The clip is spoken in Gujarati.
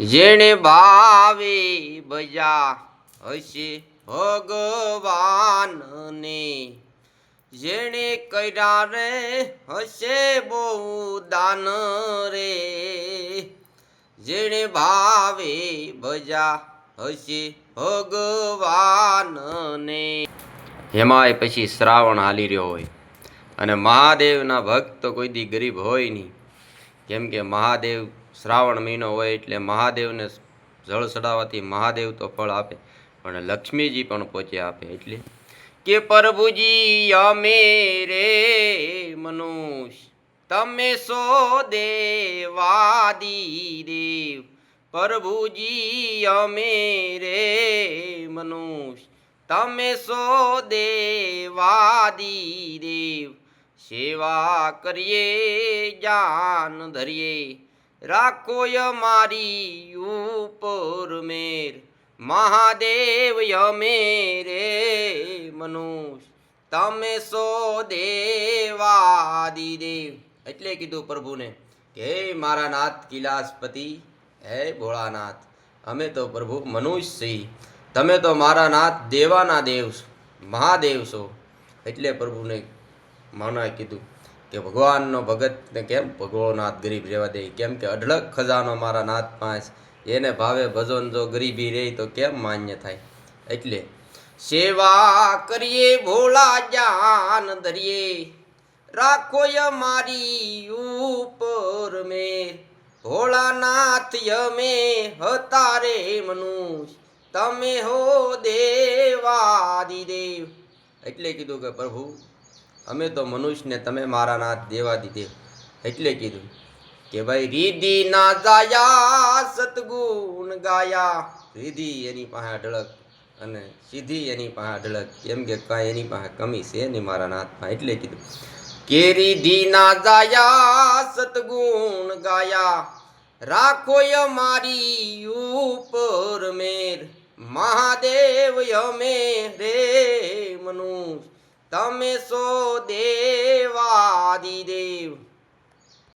જેણે ભાવે ભજા હશે ભગવાનને. જેણે કર્યા રે હશે બહુ દાન રે. જેણે ભાવે ભજા હશે ભગવાનને. એમાંય પછી શ્રાવણ હાલી રહ્યો હોય. અને મહાદેવના ભક્ત કોઈ દી ગરીબ હોય નહીં. કેમ કે મહાદેવ શ્રાવણ મહિનો હોય એટલે મહાદેવને જળ ચડાવવાથી મહાદેવ તો ફળ આપે, પણ લક્ષ્મીજી પણ પોચે આપે એટલે કે પ્રભુજી, અમે રે મનુષ્ય, તમે સો દેવાદી દેવ. પ્રભુજી, અમે રે મનુષ્ય, તમે સો દેવાદી દેવ. સેવા કરીએ, જાન ધરીએ. રાખો મારી ઉપર મેર, મહાદેવ યમે રે મનુષ તમે સો દેવાદી દેવ. એટલે કીધું પ્રભુને કે મારા નાથ કિલાસપતિ, હે ભોળાનાથ, અમે તો પ્રભુ મનુષ્ય છીએ. તમે તો મારા નાથ દેવાના દેવ મહાદેવ છો. એટલે પ્રભુને માનવા કીધું કે ભગવાનનો ભગતને કેમ? ભગવોનાથ ગરીબ રહેવા દે. કેમ કે અઢળક ખજાનો મારા નાથ પાંચ એને ભાવે ભજન જો ગરીબી રહે તો કેમ માન્ય થાય? એટલે, સેવા કરીએ ભોળા જાન ધરીએ રાખો મારી ઉપર મેર. ભોળાનાથ અમે હતા રે મનુષ્ય. તમે હો દેવાદિદેવ. એટલે કીધું કે, પ્રભુ અમે તો મનુષ્યને તમે મારા નાથ દેવા દીધે. એટલે કીધું કે ભાઈ, રીધી ના જાયા સતગુણ ગાયા. રીધી એની પાસે અઢળક અને સીધી એની પાસે અઢળક. કેમ કે કાંઈ એની પાસે કમી છે નહીં મારા નાથમાં? એટલે કીધું કે રીધી ના જાયા સતગુણ ગાયા. રાખો મારી ઉપર મેર મહાદેવ અમે રે મનુષ્ય. તમે સો દેવાદિદેવ.